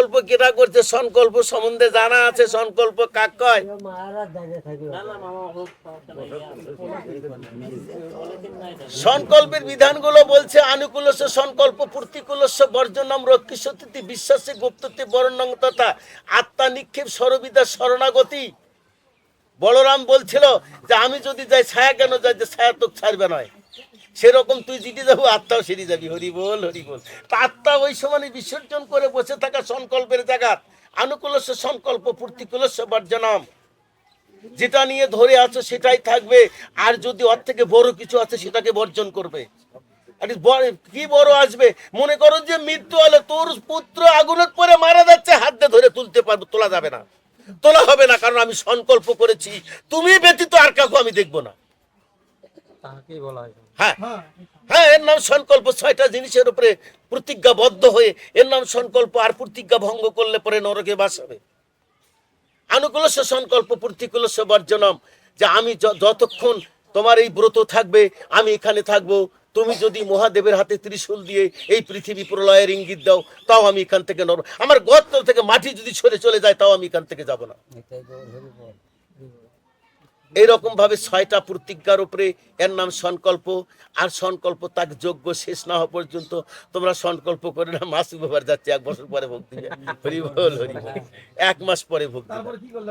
সংকল্প কেটা করছে? সংকল্প সম্বন্ধে জানা আছে, সংকল্প কাক কয়? সংকল্পের বিধানগুলো বলছে, আনুকূলস্য সংকল্প, প্রতিকূলস্য, বর্জনম রক্ষিসতি বিশ্বাসে, গুপ্ততে বর্ণং তথা আত্মা নিক্ষেপ, সরবিদা, শরণাগতি। বলরাম বলছিল যে, আমি যদি যাই, ছায়া কেন যাই? যে, ছায়া তো ছাড়বে নয়। সেরকম তুই যেটি যাব, আত্মাও সেরে যাবি। হরি বল হরি বল। তা আত্মা ওই সময় বিসর্জন করে বসে থাকা সংকল্পের জায়গা আনুকূলস্য সংকল্প প্রতিকূলস্য বর্জনম। যেটা নিয়ে ধরে আছো সেটাই থাকবে। আর যদি ওর থেকে বড় কিছু আছে সেটাকে বর্জন করবে। কি বড় আসবে? মনে করো যে মৃত্যু হলে তোর পুত্র আগুনের পরে মারা যাচ্ছে, হাত দিয়ে ধরে তুলতে পারব, তোলা যাবে না। তোলা হবে না, কারণ আমি সংকল্প করেছি। তুমি ব্যতীত আর কাউকে আমি দেখব না। তাহাকেই বলা হয়। হ্যাঁ। হ্যাঁ এর নাম সংকল্প ছয়টা জিনিসের উপরে প্রতিজ্ঞাবদ্ধ হয়ে এর নাম সংকল্প আর প্রতিজ্ঞা ভঙ্গ করলে পরে নরকে বাস হবে। আনুকূলস্য সংকল্প প্রতিকূলস্য বর্জনম যে আমি যতক্ষণ তোমার এই ব্রত থাকবে আমি এখানে থাকব। তুমি যদি মহাদেবের হাতে ত্রিশূল দিয়ে এই পৃথিবী প্রলয়ের ইঙ্গিত দাও তাও আমি এখান থেকে নর আমার গর্ত থেকে মাটি যদি সরে চলে যায় তাও আমি এখান থেকে যাব না। এইরকম ভাবে ছয়টা প্রতিজ্ঞার উপরে এর নাম সংকল্প, আর সংকল্প তাকে যোগ্য শেষ না হওয়া পর্যন্ত তোমরা সংকল্প করে না, মাসিক ব্যাপার যাচ্ছে, এক বছর পরে ভোগ দিবে। হরি বল, হরি এক মাস পরে ভোগ